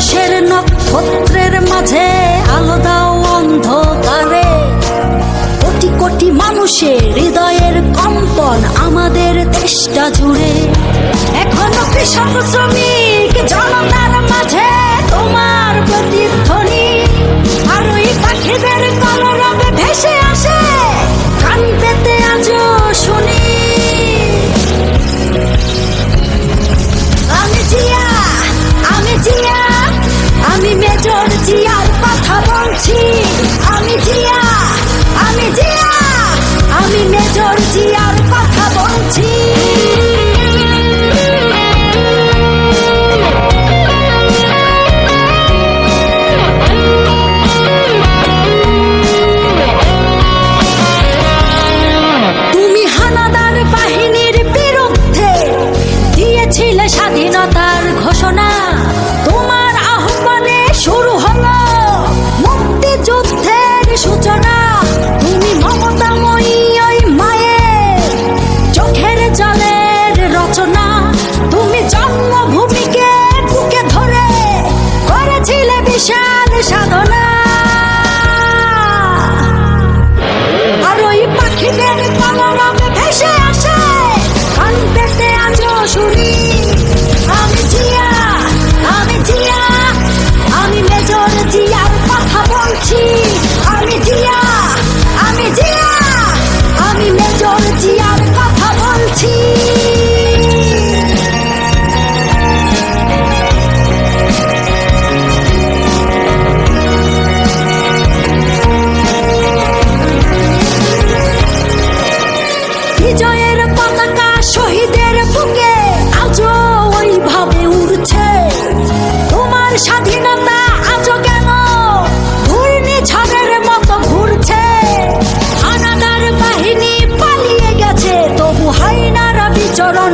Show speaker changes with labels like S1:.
S1: আকাশের নক্ষত্রের মাঝে স্বাধীনতা আজও কেন? ঘূর্ণি ঝড়ের মতো ঘুরছে। হানাদার বাহিনী পালিয়ে গেছে তবু হাইনারা বিচরণ